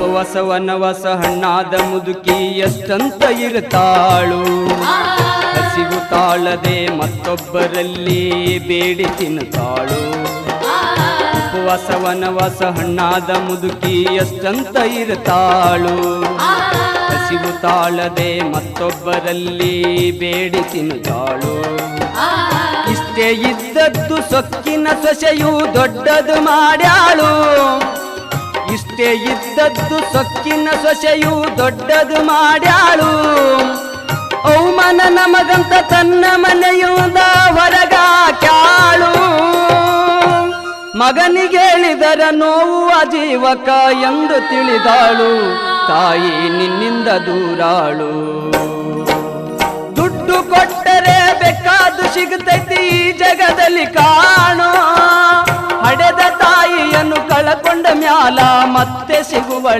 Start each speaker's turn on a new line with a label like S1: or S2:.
S1: ಉಪವಾಸ ವನವಾಸ ಹಣ್ಣಾದ ಮುದುಕಿ ಎಷ್ಟಂತ ಇರುತ್ತಾಳು ಹಸಿವು ತಾಳದೆ ಮತ್ತೊಬ್ಬರಲ್ಲಿ ಬೇಡಿ ತಿನ್ನುತ್ತಾಳು. ಉಪವಾಸ ವನವಾಸ ಹಣ್ಣಾದ ಮುದುಕಿ ಎಷ್ಟಂತ ಇರುತ್ತಾಳು ಹಸಿವು ತಾಳದೆ ಮತ್ತೊಬ್ಬರಲ್ಲಿ ಬೇಡಿ ತಿನ್ನುತ್ತಾಳು. ಇಷ್ಟೇ ಇದ್ದದ್ದು ಸೊಕ್ಕಿನ ಸೊಸೆಯು ದೊಡ್ಡದು ಮಾಡ್ಯಾಳು. ಇಷ್ಟೇ ಇದ್ದದ್ದು ಸೊಕ್ಕಿನ ಸೊಸೆಯು ದೊಡ್ಡದು ಮಾಡ್ಯಾಳು. ಔಮನ ನಮಗಂತ ತನ್ನ ಮನೆಯುಂದ ಹೊರಗಾಕ್ಯಾಳು ಮಗನಿಗೆ ಹೇಳಿದರ ನೋವು ಅಜೀವಕ ಎಂದು ತಿಳಿದಾಳು. ತಾಯಿ ನಿನ್ನಿಂದ ದೂರಾಳು. ದುಡ್ಡು ಕೊಟ್ಟರೆ ಬೇಕಾದು ಸಿಗುತ್ತೈತಿ ಈ ಜಗದಲ್ಲಿ ಕಾಣೋ ಕಳಕೊಂಡ ಮ್ಯಾಲ ಮತ್ತೆ ಸಿಗುವಳ.